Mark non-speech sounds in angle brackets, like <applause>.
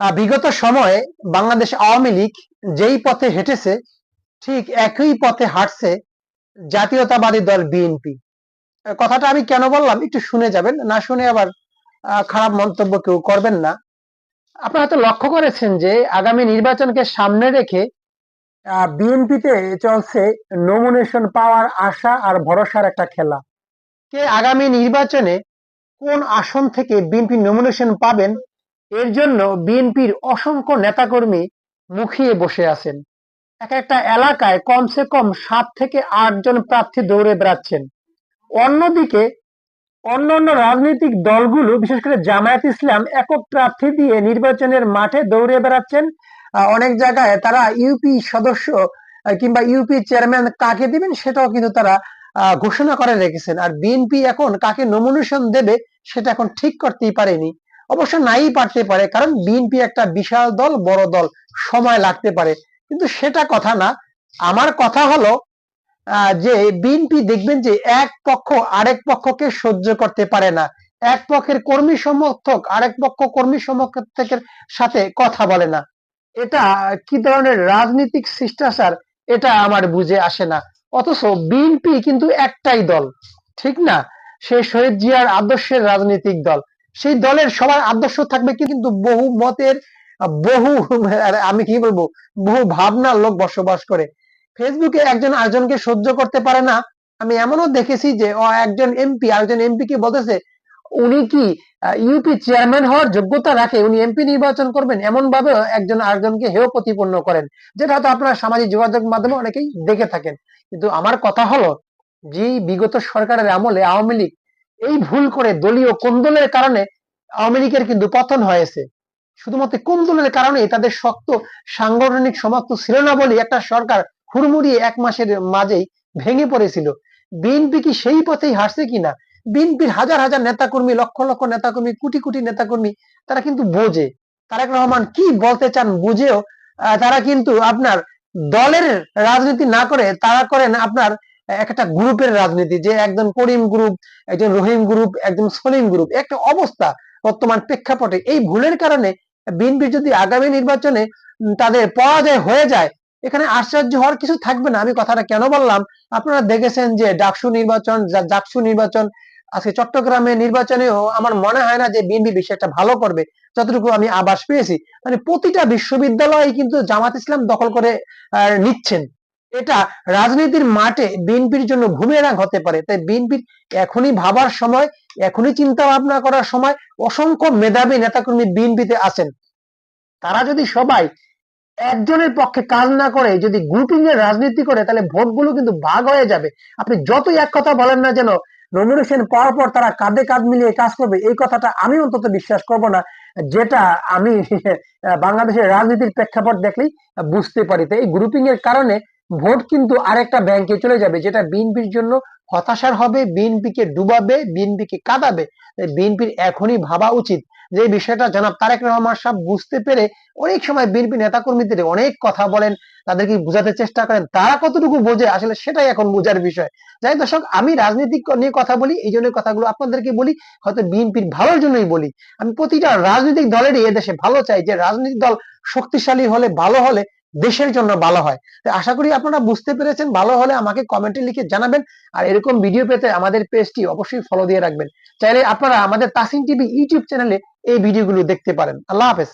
বিগত সময়ে বাংলাদেশ আওয়ামী লীগ যেই পথে হেঁটেছে, ঠিক একই পথে হাঁটছে জাতীয়তাবাদী দল বিএনপি। কথাটা আমি কেন বললাম? একটু শুনে যাবেন, না শুনে আবার খারাপ মন্তব্য কেউ করবেন না। আপনারা হয়তো লক্ষ্য করেছেন যে আগামী নির্বাচনকে সামনে রেখে বিএনপিতে চলছে নমিনেশন পাওয়ার আশা আর ভরসার একটা খেলা। কে আগামী নির্বাচনে কোন আসন থেকে বিএনপি নমিনেশন পাবেন এর জন্য বিএনপির অসংখ্য নেতাকর্মী মুখিয়ে বসে আছেন। এক একটা এলাকায় কমসে কম সাত থেকে আট জন প্রার্থী দৌড়ে বেড়াচ্ছেন। অন্যদিকে অন্যান্য রাজনৈতিক দলগুলো, বিশেষ করে জামায়াত ইসলাম, একক প্রার্থী দিয়ে নির্বাচনের মাঠে দৌড়ে বেড়াচ্ছেন। অনেক জায়গায় তারা ইউপি সদস্য কিংবা ইউপি চেয়ারম্যান কাকে দিবেন সেটাও কিন্তু তারা ঘোষণা করে রেখেছেন। আর বিএনপি এখন কাকে নমিনেশন দেবে সেটা এখন ঠিক করতেই পারেনি। অবশ্য নাই পারতে পারে, কারণ বিএনপি একটা বিশাল দল, বড় দল, সময় লাগতে পারে। কিন্তু সেটা কথা না। আমার কথা হলো যে বিএনপি দেখবেন যে এক পক্ষ আরেক পক্ষকে সহ্য করতে পারে না। এক পক্ষের কর্মী সমর্থক আরেক পক্ষ কর্মী সমর্থকের সাথে কথা বলে না। এটা কি ধরনের রাজনৈতিক শিষ্টাচার, এটা আমার বুঝে আসে না। অথচ বিএনপি কিন্তু একটাই দল, ঠিক না? সে শহীদ জিয়ার আদর্শের রাজনৈতিক দল। সেই দলের সবার আদর্শ থাকবে কিন্তু বহু মতের, বহু আমি কি বলব? বহু ভাবনার লোক বসবাস করে। ফেসবুকে একজন আরেকজনকে সহ্য করতে পারে না। আমি এমনও দেখেছি যে একজন এমপি আরেকজন এমপি কে বলতেছে, উনি কি ইউপি চেয়ারম্যান হওয়ার যোগ্যতা রাখে? উনি এমপি নির্বাচন করবেন? এমন ভাবে একজন আরেকজনকে হেয় প্রতিপন্ন করেন, যেটা হয়তো আপনারা সামাজিক যোগাযোগ মাধ্যমে অনেকেই দেখে থাকেন। কিন্তু আমার কথা হলো, যে বিগত সরকারের আমলে আওয়ামী লীগ এই ভুল করে দলীয় কোন্দলের কারণে লীগের কিন্তু পতন হয়েছে। শুধুমাত্র কোন্দলের কারণে তাদের শক্ত সাংগঠনিক সমাপ্ত ছিল না বলে একটা সরকার হুড়মুড়িয়ে এক মাসের মাঝেই ভেঙে পড়েছিল। বিএনপি কি সেই পথেই হাসছে কিনা? বিএনপির হাজার হাজার নেতাকর্মী, লক্ষ লক্ষ নেতাকর্মী, কোটি কোটি নেতাকর্মী, তারা কিন্তু বোঝে। তারেক রহমান কি বলতে চান বুঝেও তারা কিন্তু আপনার দলের রাজনীতি না করে, তারা করেন আপনার একটা গ্রুপের রাজনীতি, যে একজন করিম গ্রুপ, একজন রহিম গ্রুপ, একজন সলিম গ্রুপ একটা অবস্থা বর্তমান প্রেক্ষাপটে। এই ভুলের কারণে বিএনপি যদি আগামী নির্বাচনে তাদের পরাজয় হয়ে যায়, এখানে আশ্চর্য হওয়ার কিছু থাকবে না। আমি কথাটা কেন বললাম? আপনারা দেখেছেন যে ডাকসু নির্বাচন জাকসু নির্বাচন, আজকে চট্টগ্রামে নির্বাচনেও আমার মনে হয় না যে বিএনপি বেশি একটা ভালো করবে। যতটুকু আমি আবাস পেয়েছি। মানে প্রতিটা বিশ্ববিদ্যালয় কিন্তু জামাত ইসলাম দখল করে নিচ্ছেন। এটা রাজনীতির মাঠে বিএনপির জন্য ভূমিরাং হতে পারে। তাই বিএনপির এখনই ভাবার সময়, এখনই চিন্তা ভাবনা করার সময় অসংখ্য মেধাবী নেতাকর্মী বিএনপিতে আছেন। তারা যদি সবাই একজনের পক্ষে কাজ না করে, যদি গ্রুপিং এর রাজনীতি করে, তাহলে ভোটগুলো কিন্তু ভাগ হয়ে যাবে। আপনি যতই এক কথা বলেন না যেন নমিনেশন পাওয়ার পর তারা কাঁধে কাঁধ মিলিয়ে কাজ করবে, এই কথাটা আমি অন্তত বিশ্বাস করব না, যেটা আমি <laughs> বাংলাদেশের রাজনীতির প্রেক্ষাপট দেখলেই বুঝতে পারি। তো এই গ্রুপিং এর কারণে ভোট কিন্তু আরেকটা ব্যাংকে চলে যাবে, যেটা বিএনপির জন্য হতাশার হবে, বিএনপিকে ডুবাবে, বিএনপিকে কাঁদাবে। বিএনপির এখনই ভাবা উচিত যে বিষয়টা জনাব তারেক রহমান সাহেব বুঝতে পেরে অনেক সময় বিএনপি নেতাকর্মীদের অনেক কথা বলেন, তাদেরকে বোঝাতে চেষ্টা করেন, তারা কতটুকু বোঝে আসলে সেটাই এখন বোঝার বিষয়। যাই দর্শক, আমি রাজনীতি নিয়ে কথা বলি, এই জন্য কথাগুলো আপনাদেরকে বলি, হয়তো বিএনপির ভালোর জন্যই বলি। আমি প্রতিটা রাজনৈতিক দলেরই এদেশে ভালো চাই, যে রাজনৈতিক দল শক্তিশালী হলে, ভালো হলে দেশের জন্য ভালো হয়। আশা করি আপনারা বুঝতে পেরেছেন। ভালো হলে আমাকে কমেন্টে লিখে জানাবেন। আর এরকম ভিডিও পেতে আমাদের পেজটি অবশ্যই ফলো দিয়ে রাখবেন। চাইলে আপনারা আমাদের তাসিন টিভি ইউটিউব চ্যানেলে এই ভিডিওগুলো দেখতে পারেন। আল্লাহ হাফেজ।